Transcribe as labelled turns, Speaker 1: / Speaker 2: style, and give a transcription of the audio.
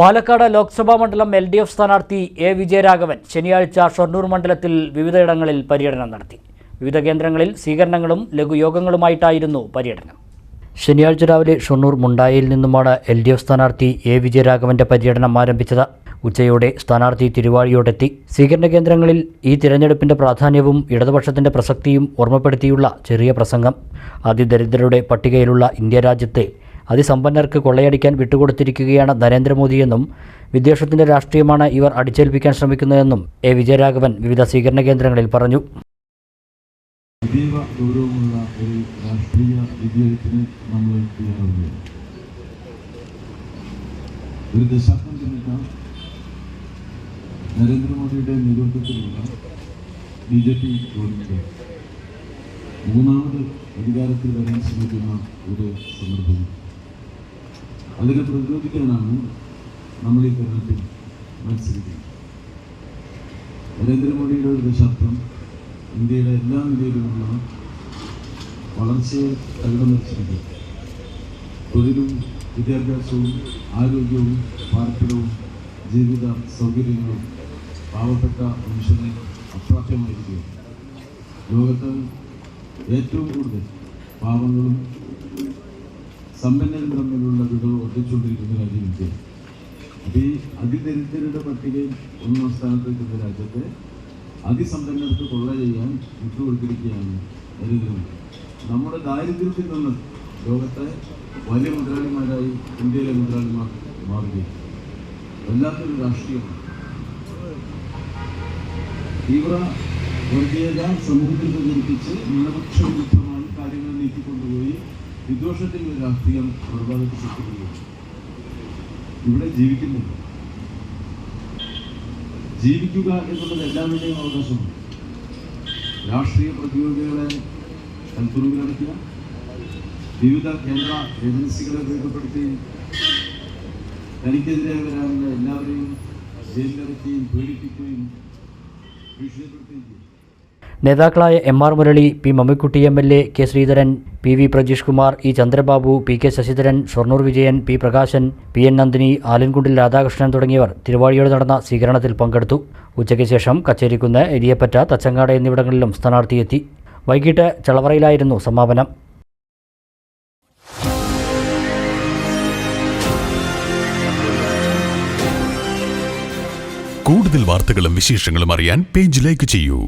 Speaker 1: പാലക്കാട് ലോക്സഭാ മണ്ഡലം L D F സ്ഥാനാർത്ഥി A Vijayaraghavan ശനിയാഴ്ച ഷൊർണൂർ മണ്ഡലത്തിൽ വിവിധയിടങ്ങളിൽ പര്യടനം നടത്തി. വിവിധ കേന്ദ്രങ്ങളിൽ സ്വീകരണങ്ങളും ലഘുയോഗങ്ങളുമായിട്ടായിരുന്നു പര്യടനം. ശനിയാഴ്ച രാവിലെ ഷൊർണൂർ മുണ്ടായിൽ നിന്നുമാണ് എൽ ഡി എഫ് സ്ഥാനാർത്ഥി എ വിജയരാഘവന്റെ പര്യടനം ആരംഭിച്ചത്. ഉച്ചയോടെ സ്ഥാനാർത്ഥി തിരുവാഴിയോടെത്തി. സ്വീകരണ കേന്ദ്രങ്ങളിൽ ഈ തിരഞ്ഞെടുപ്പിന്റെ പ്രാധാന്യവും ഇടതുപക്ഷത്തിന്റെ പ്രസക്തിയും ഓർമ്മപ്പെടുത്തിയുള്ള ചെറിയ പ്രസംഗം. അതിദരിദ്രരുടെ പട്ടികയിലുള്ള ഇന്ത്യ രാജ്യത്തെ അതിസമ്പന്നർക്ക് കൊള്ളയടിക്കാൻ വിട്ടുകൊടുത്തിരിക്കുകയാണ് നരേന്ദ്രമോദിയെന്നും വിദ്വേഷത്തിന്റെ രാഷ്ട്രീയമാണ് ഇവർ അടിച്ചേൽപ്പിക്കാൻ ശ്രമിക്കുന്നതെന്നും എ വിജയരാഘവൻ വിവിധ സ്വീകരണ കേന്ദ്രങ്ങളിൽ പറഞ്ഞു.
Speaker 2: ഒരു ദശാബ്ദം നരേന്ദ്രമോദിയുടെ നേതൃത്വത്തിലുള്ള ബി ജെ പി മൂന്നാമത് അധികാരത്തിൽ വരാൻ ശ്രമിക്കുന്ന ഒരു അതിനെ പ്രതിരോധിക്കാനാണ് നമ്മൾ ഈ തെരഞ്ഞെടുപ്പിൽ മത്സരിക്കുന്നത്. നരേന്ദ്രമോദിയുടെ ഒരു ദശാബ്ദം ഇന്ത്യയുടെ എല്ലാ നിലയിലുമുള്ള വളർച്ചയെ തകിടം വെച്ചിട്ടുണ്ട് തൊഴിലും വിദ്യാഭ്യാസവും ആരോഗ്യവും പാർപ്പിടവും ജീവിത സൗകര്യങ്ങളും പാവപ്പെട്ട മനുഷ്യനെ അപ്രാപ്യമായിരിക്കുകയാണ്. ലോകത്ത് ഏറ്റവും കൂടുതൽ പാവങ്ങളും സമ്പന്നരും തമ്മിലുള്ള വിടവ് വർദ്ധിച്ചുകൊണ്ടിരിക്കുന്ന രാജ്യം ഇന്ത്യ അപ്പോൾ ഈ അതിദരിദ്രരുടെ പട്ടികയിൽ ഒന്നാം സ്ഥാനത്ത് നിൽക്കുന്ന രാജ്യത്തെ അതിസമ്പന്നർക്ക് കൊള്ള ചെയ്യാൻ വിട്ടുകൊടുത്തിരിക്കുകയാണ് ദരിദ്രം നമ്മുടെ ദാരിദ്ര്യത്തിൽ നിന്ന് ലോകത്തെ വലിയ മുതലാളിമാരായി ഇന്ത്യയിലെ മുതലാളിമാർ മാറുകയാണ്. വല്ലാത്തൊരു രാഷ്ട്രീയമാണ്. തീവ്ര വർഗീയത സമൂഹത്തിൽ പ്രചരിപ്പിച്ച് ന്യൂനപക്ഷ നീക്കിക്കൊണ്ടുപോയി വിദ്വേഷത്തിന്റെ ഒരു രാഷ്ട്രീയം ഒരുപാട് സൃഷ്ടിക്കുകയാണ് ഇവിടെ ജീവിക്കുന്നില്ല. ജീവിക്കുക എന്നുള്ളത് എല്ലാവരുടെയും അവകാശമാണ്. രാഷ്ട്രീയ പ്രതിയോഗികളെ കൽത്തുറുകിലടയ്ക്കുക വിവിധ കേന്ദ്ര ഏജൻസികളെ ഉപയോഗപ്പെടുത്തി തനിക്കെതിരെ വരാനുള്ള എല്ലാവരെയും ജയിലിലടക്കുകയും പേടിപ്പിക്കുകയും ഭീഷണിപ്പെടുത്തുകയും
Speaker 1: നേതാക്കളായ M R Murali P Mammikutty M L A K Sreedharan P V Prajeesh Kumar E Chandrababu P K Sasidharan Shoranur Vijayan P Prakashan P N Nandini ആലൻകുണ്ടിൽ Radhakrishnan തുടങ്ങിയവർ തിരുവാഴിയോട് നടന്ന സ്വീകരണത്തിൽ പങ്കെടുത്തു. ഉച്ചയ്ക്ക് ശേഷം കച്ചേരിക്കുന്ന് എരിയപ്പറ്റ തച്ചങ്ങാട് എന്നിവിടങ്ങളിലും സ്ഥാനാർത്ഥിയെത്തി വൈകിട്ട് ചളവറയിലായിരുന്നു സമാപനം.
Speaker 3: കൂടുതൽ വാർത്തകളും വിശേഷങ്ങളും അറിയാൻ പേജ് ലൈക്ക് ചെയ്യൂ.